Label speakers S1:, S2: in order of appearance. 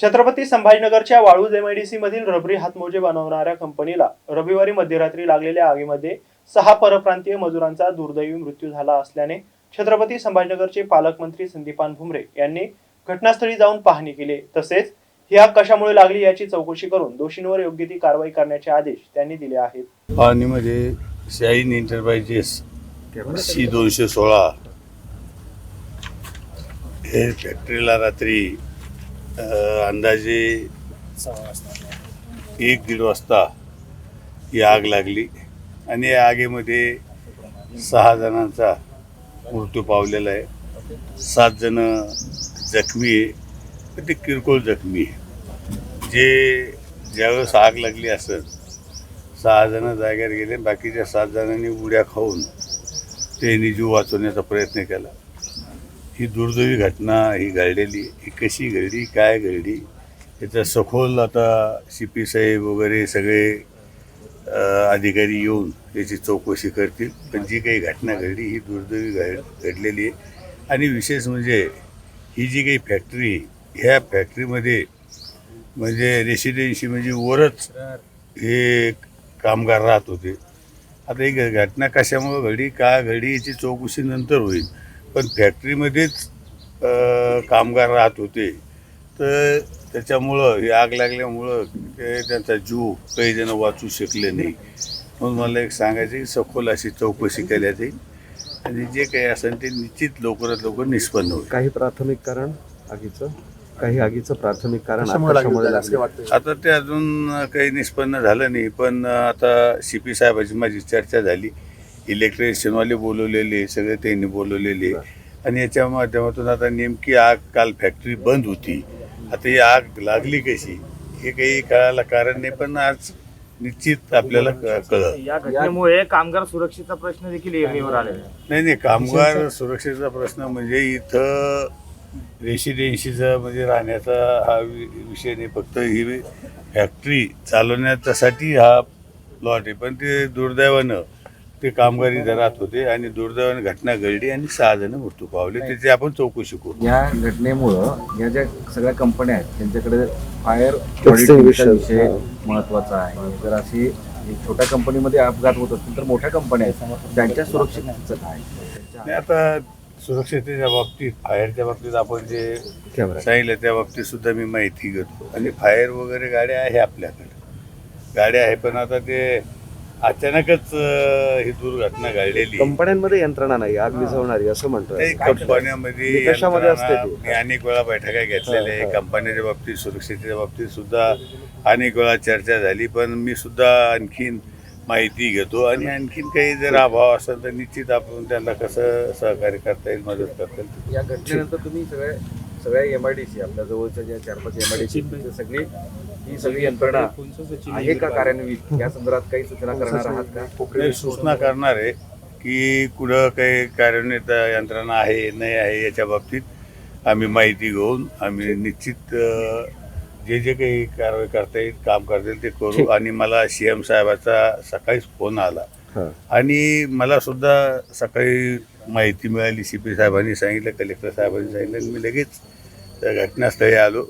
S1: Chhatrapati संभाजीनगरच्या Waluj MIDC मधील रबरी हातमोजे बनवणाऱ्या कंपनीला रविवारी मध्यरात्री लागलेल्या आगीमध्ये सहा परप्रांतीय मजुरांचा दुर्दैवी मृत्यू झाला असल्याने छत्रपती संभाजीनगरचे पालकमंत्री संदीपान भुमरे यांनी घटनास्थळी जाऊन पाहणी केली. तसेच ही आग कशामुळे लागली याची चौकशी करून दोषींवर योग्य ती कारवाई करण्याचे आदेश त्यांनी दिले आहेत.
S2: पाहणीमध्ये म्हणजे शाईन एंटरप्राइजेस सी दोनशे सोळा हे फॅक्टरीला रात्री अंदाजे एक दीड वाजता ही आग लागली आणि या आगीमध्ये सहा जणांचा मृत्यू पावलेला आहे. सात जण जखमी आहे ते किरकोळ जखमी आहे. जे ज्यावेळेस आग लागली असेल सहा जण जागेवर गेले बाकीच्या सात जणांनी उड्या खाऊन त्यांनी जीव वाचवण्याचा प्रयत्न केला. ही दुर्दैवी घटना ही घडलेली ही कशी घडली काय घडली याचा सखोल आता सी पी साहेब वगैरे सगळे अधिकारी येऊन याची चौकशी करतील. पण जी काही घटना घडली ही दुर्दैवी घड घडलेली आहे. आणि विशेष म्हणजे ही जी काही फॅक्टरी ह्या फॅक्टरीमध्ये म्हणजे रेसिडेन्सी म्हणजे वरच हे कामगार राहत होते. आता ही घटना कशामुळं घडली का घडी याची चौकशी नंतर होईल. पण फॅक्टरीमध्येच कामगार राहत होते. तर त्याच्यामुळं ही आग लागल्यामुळं ते त्यांचा जीव काही जण वाचू शकले नाही. म्हणून मला एक सांगायचं की सखोल अशी चौकशी केल्या जाईल आणि जे काही असेल ते निश्चित लवकरात लवकर निष्पन्न होईल.
S3: काही प्राथमिक कारण आगीचं? काही आगीचं प्राथमिक कारण
S2: आता ते अजून काही निष्पन्न झालं नाही पण आता सी पी साहेबाची माझी चर्चा झाली. इलेक्ट्रिशियनवाले बोलवलेले सगळे त्यांनी बोलवलेले. आणि याच्या माध्यमातून आता नेमकी आग काल फॅक्टरी बंद होती. आता ही आग लागली कशी? हे काही कळायला कारण नाही पण आज निश्चित आपल्याला क- कळलं.
S4: या घटनेमुळे कामगार सुरक्षेचा प्रश्न देखील ऐरणीवर आलेला आहे.
S2: नाही नाही कामगार सुरक्षेचा प्रश्न म्हणजे इथं रेसिडेन्सीचा म्हणजे राहण्याचा हा वि- विषय नाही फक्त ही फॅक्टरी चालवण्यासाठी हा प्लॉट आहे. पण ते दुर्दैवानं ते कामगार राहत होते आणि दुर्दैवानं घटना घडली आणि सहा जण मृत्यू पावले. त्याची आपण चौकशी करू.
S5: या घटनेमुळं या ज्या सगळ्या कंपन्या आहेत त्यांच्याकडे फायर विषय
S3: हा.
S5: महत्त्वाचा आहे. जर अशी छोट्या कंपनीमध्ये अपघात होत असतील तर मोठ्या कंपन्या आहेत. त्यांच्या काय?
S2: आणि आता सुरक्षतेच्या बाबतीत फायरच्या बाबतीत आपण जे
S3: कॅमेरा
S2: सांगितलं त्या बाबतीत सुद्धा मी माहिती घेतो. आणि फायर वगैरे गाड्या आहे आपल्याकडे. गाड्या आहे पण आता ते अचानकच अं, ही दुर्घटना घडलेली.
S3: कंपन्यांमध्ये यंत्रणा नाही आग विझवणारी असं म्हणतोय.
S2: काही कंपन्यामध्ये
S3: हे कशामध्ये असते
S2: यंत्रणा-
S3: ते?
S2: मी अनेक वेळा बैठका घेतलेल्या आहे. कंपन्याच्या बाबतीत सुरक्षेच्या बाबतीत सुद्धा अनेक वेळा चर्चा झाली पण मी सुद्धा आणखीन माहिती घेतो. आणि आणखीन काही जर अभाव असेल तर निश्चित आपण त्यांना कसं सहकार्य करता येईल मदत करता येईल.
S5: या घटनेनंतर तुम्ही सगळ्या सगळ्या एम आय डी सी आपल्या जवळच्या ज्या चार पाच एम आय डी सी सगळी ही सगळी यंत्रणा. आहे का कार्यान्वित? या संदर्भात काही सूचना करणार आहात का?
S2: सूचना करणार आहे की कुठं काही कार्यान्वित यंत्रणा आहे नाही आहे याच्या बाबतीत आम्ही माहिती घेऊन आम्ही निश्चित जे जे काही कारवाई करता येईल काम करता येईल ते करू. आणि मला सी एम साहेबाचा सकाळीच फोन आला. आणि मला सुद्धा सकाळी माहिती मिळाली सी पी साहेबांनी सांगितलं कलेक्टर साहेबांनी सांगितलं आणि मी लगेच त्या घटनास्थळी आलो.